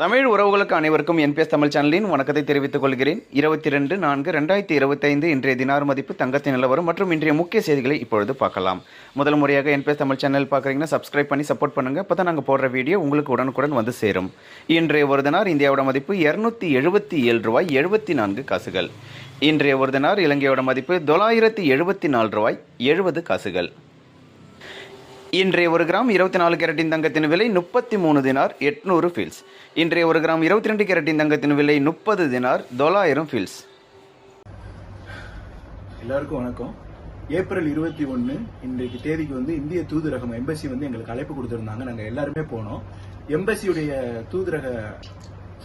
தமிழ் உறவுகளுக்கு அனைவருக்கும் என்பிஎஸ் தமிழ் சேனலின் வணக்கத்தை தெரிவித்துக் கொள்கிறேன். இருபத்தி ரெண்டு நான்கு ரெண்டாயிரத்தி இருபத்தைந்து இன்றைய தினார் மதிப்பு தங்கத்தின் நிலவரம் மற்றும் இன்றைய முக்கிய செய்திகளை இப்பொழுது பார்க்கலாம். முதல் முறையாக N P S Tamil channel பார்க்குறீங்கன்னா சப்ஸ்கிரைப் பண்ணி சப்போர்ட் பண்ணுங்க. அப்போ தான் நாங்கள் போடுற வீடியோ உங்களுக்கு உடனுக்குடன் வந்து சேரும். இன்றைய ஒரு தினார் இந்தியாவோட மதிப்பு இரநூத்தி எழுபத்தி ஏழு ரூபாய் எழுபத்தி நான்கு காசுகள். இன்றைய ஒரு தினார் இலங்கையோட மதிப்பு தொள்ளாயிரத்தி எழுபத்தி நாலு ரூபாய் எழுபது காசுகள். இன்றைய ஒரு கிராம் இருபத்தி நாலு கேரட்டின் தங்கத்தின் விலை முப்பத்தி மூணு தினார் எட்நூறு ஃபீல்ஸ் இன்றைய ஒரு கிராம் இருபத்தி ரெண்டு கேரட்டின் தங்கத்தின் விலை முப்பது தினார் தொள்ளாயிரம் ஃபீல்ஸ் எல்லாருக்கும் வணக்கம். ஏப்ரல் இருபத்தி ஒன்று இன்றைக்கு தேதிக்கு வந்து இந்திய தூதரகம் எம்பசி வந்து எங்களுக்கு அழைப்பு கொடுத்துருந்தாங்க. நாங்கள் எல்லாருமே போனோம். எம்பசியுடைய தூதரக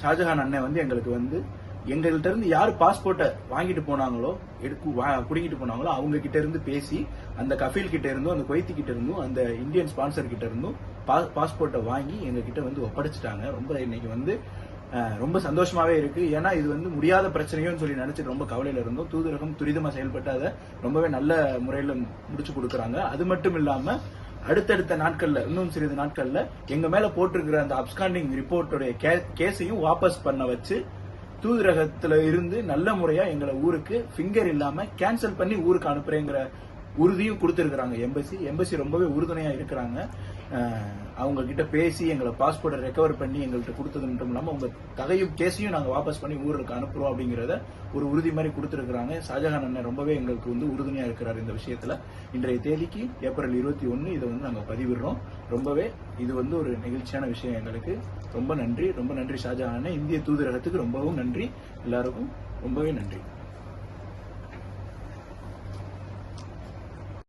ஷாஜஹான் அண்ணன் வந்து எங்களுக்கு வந்து எங்கள்கிட்ட இருந்து யார் பாஸ்போர்ட்டை வாங்கிட்டு போனாங்களோ எடுக்கு வா- போனாங்களோ அவங்க கிட்ட இருந்து பேசி அந்த கஃபீல் கிட்ட இருந்தும் அந்த கொய்த்தி கிட்ட இருந்தும் அந்த இந்தியன் ஸ்பான்சர் கிட்ட இருந்தும் பா- பாஸ்போர்ட்டை வாங்கி எங்ககிட்ட வந்து ஒப்படைச்சிட்டாங்க. ரொம்ப இன்னைக்கு வந்து ரொம்ப சந்தோஷமாவே இருக்கு. ஏன்னா இது வந்து முடியாத பிரச்சனையும் சொல்லி நினைச்சிட்டு ரொம்ப கவலையில இருந்தோம். தூதரகம் துரிதமா செயல்பட்டு அதை ரொம்பவே நல்ல முறையில முடிச்சு கொடுக்குறாங்க. அது மட்டும் இல்லாம அடுத்தடுத்த நாட்கள்ல இன்னும் சிறிது நாட்கள்ல எங்க மேல போட்டிருக்கிற அந்த அப்ஸ்காண்டிங் ரிப்போர்ட்டுடைய கேஸையும் வாபஸ் பண்ண வச்சு தூதரகத்துல இருந்து நல்ல முறையா எங்களை ஊருக்கு ஃபிங்கர் இல்லாம கேன்சல் பண்ணி ஊருக்கு அனுப்புறேங்கிற உறுதியும் கொடுத்துருக்குறாங்க. எம்பசி எம்பசி ரொம்பவே உறுதுணையாக இருக்கிறாங்க. அவங்க கிட்ட பேசி எங்களை பாஸ்போர்ட்டை ரெக்கவர் பண்ணி எங்கள்கிட்ட கொடுத்தது மட்டும் இல்லாமல் உங்க தகையும் கேஸையும் நாங்கள் வாபஸ் பண்ணி ஊருக்கு அனுப்புறோம் அப்படிங்கிறத ஒரு உறுதி மாதிரி கொடுத்துருக்குறாங்க. ஷாஜஹான் அண்ணன் ரொம்பவே எங்களுக்கு வந்து உறுதுணையாக இருக்கிறார் இந்த விஷயத்துல. இன்றைய தேதிக்கு ஏப்ரல் இருபத்தி ஒன்று இதை வந்து நாங்கள் பதிவிடுறோம். ரொம்பவே இது வந்து ஒரு நெகிழ்ச்சியான விஷயம் எங்களுக்கு. ரொம்ப நன்றி. ரொம்ப நன்றி ஷாஜஹான் இந்திய தூதரகத்துக்கு ரொம்பவும் நன்றி. எல்லாருக்கும் ரொம்பவே நன்றி.